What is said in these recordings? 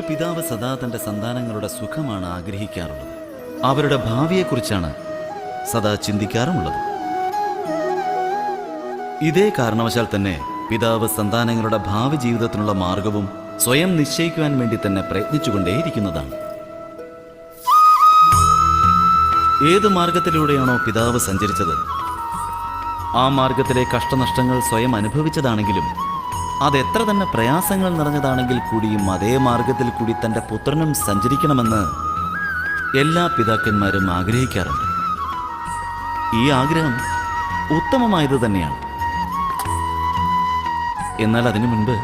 പിതാവ് സദാ തന്റെ സന്താനങ്ങളുടെ സുഖമാണ് ആഗ്രഹിക്കാറുള്ളത്. അവരുടെ ഭാവിയെക്കുറിച്ചാണ് സദാ ചിന്തിക്കാറുമുള്ളത്. ഇതേ കാരണവശാൽ തന്നെ പിതാവ് സന്താനങ്ങളുടെ ഭാവി ജീവിതത്തിനുള്ള മാർഗവും സ്വയം നിശ്ചയിക്കുവാൻ വേണ്ടി തന്നെ പ്രയത്നിച്ചുകൊണ്ടേയിരിക്കുന്നതാണ്. ഏത് മാർഗത്തിലൂടെയാണോ പിതാവ് സഞ്ചരിച്ചത്? ആ മാർഗത്തിലെ കഷ്ടനഷ്ടങ്ങൾ സ്വയം അനുഭവിച്ചതാണെങ്കിലും അത് എത്ര തന്നെ പ്രയാസങ്ങൾ നിറഞ്ഞതാണെങ്കിൽ കൂടിയും അതേ മാർഗത്തിൽ കൂടി തന്റെ പുത്രനും സഞ്ചരിക്കണമെന്ന് എല്ലാ പിതാക്കന്മാരും ആഗ്രഹിക്കാറുണ്ട്. ഈ ആഗ്രഹം ഉത്തമമായത് തന്നെയാണ്. എന്നാൽ അതിനു മുൻപ്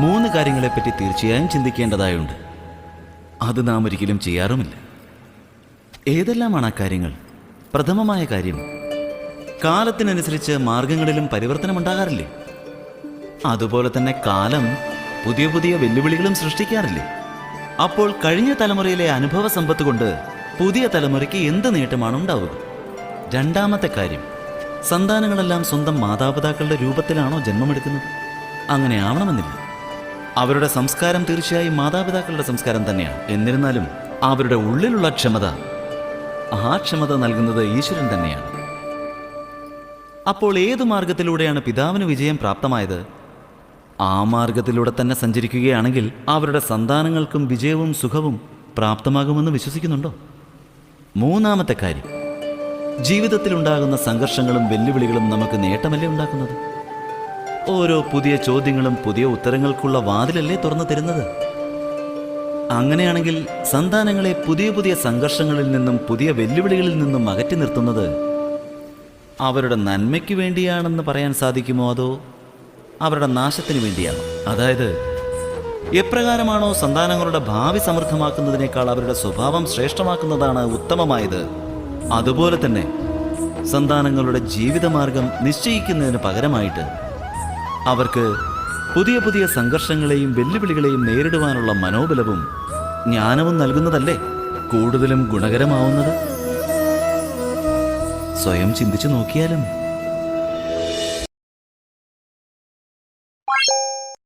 മൂന്ന് കാര്യങ്ങളെപ്പറ്റി തീർച്ചയായും ചിന്തിക്കേണ്ടതായുണ്ട്. അത് നാം ഒരിക്കലും ചെയ്യാറുമില്ല. ഏതെല്ലാമാണ് ആ കാര്യങ്ങൾ? പ്രഥമമായ കാര്യം കാലത്തിനനുസരിച്ച് മാർഗങ്ങളിലും പരിവർത്തനമുണ്ടാകാറില്ലേ? അതുപോലെ തന്നെ കാലം പുതിയ പുതിയ വെല്ലുവിളികളും സൃഷ്ടിക്കാറില്ലേ? അപ്പോൾ കഴിഞ്ഞ തലമുറയിലെ അനുഭവ സമ്പത്ത് കൊണ്ട് പുതിയ തലമുറയ്ക്ക് എന്ത് നേട്ടമാണ് ഉണ്ടാവുക? രണ്ടാമത്തെ കാര്യം സന്താനങ്ങളെല്ലാം സ്വന്തം മാതാപിതാക്കളുടെ രൂപത്തിലാണോ ജന്മമെടുക്കുന്നത്? അങ്ങനെ ആവണമെന്നില്ല. അവരുടെ സംസ്കാരം തീർച്ചയായും മാതാപിതാക്കളുടെ സംസ്കാരം തന്നെയാണ്. എന്നിരുന്നാലും അവരുടെ ഉള്ളിലുള്ള ക്ഷമത ആ ക്ഷമത നൽകുന്നത് ഈശ്വരൻ തന്നെയാണ്. അപ്പോൾ ഏതു മാർഗത്തിലൂടെയാണ് പിതാവിന് വിജയം പ്രാപ്തമായത്? ആ മാർഗത്തിലൂടെ തന്നെ സഞ്ചരിക്കുകയാണെങ്കിൽ അവരുടെ സന്താനങ്ങൾക്കും വിജയവും സുഖവും പ്രാപ്തമാകുമെന്ന് വിശ്വസിക്കുന്നുണ്ടോ? മൂന്നാമത്തെ കാര്യം. ജീവിതത്തിലുണ്ടാകുന്ന സംഘർഷങ്ങളും വെല്ലുവിളികളും നമുക്ക് നേട്ടമല്ലേ ഉണ്ടാക്കുന്നത്? ഓരോ പുതിയ ചോദ്യങ്ങളും പുതിയ ഉത്തരങ്ങൾക്കുള്ള വാതിലല്ലേ തുറന്നു തരുന്നത്? അങ്ങനെയാണെങ്കിൽ സന്താനങ്ങളെ പുതിയ പുതിയ സംഘർഷങ്ങളിൽ നിന്നും പുതിയ വെല്ലുവിളികളിൽ നിന്നും അകറ്റി നിർത്തുന്നത് അവരുടെ നന്മയ്ക്ക് വേണ്ടിയാണെന്ന് പറയാൻ സാധിക്കുമോ അതോ അവരുടെ നാശത്തിന് വേണ്ടിയാണ്. അതായത് എപ്രകാരമാണോ സന്താനങ്ങളുടെ ഭാവി സമൃദ്ധമാക്കുന്നതിനേക്കാൾ അവരുടെ സ്വഭാവം ശ്രേഷ്ഠമാക്കുന്നതാണ് ഉത്തമമായത് അതുപോലെ തന്നെ സന്താനങ്ങളുടെ ജീവിതമാർഗം നിശ്ചയിക്കുന്നതിന് പകരമായിട്ട് അവർക്ക് പുതിയ പുതിയ സംഘർഷങ്ങളെയും വെല്ലുവിളികളെയും നേരിടുവാനുള്ള മനോബലവും ജ്ഞാനവും നൽകുന്നതല്ലേ കൂടുതലും ഗുണകരമാവുന്നത്? സ്വയം ചിന്തിച്ചു നോക്കിയാലും Bye.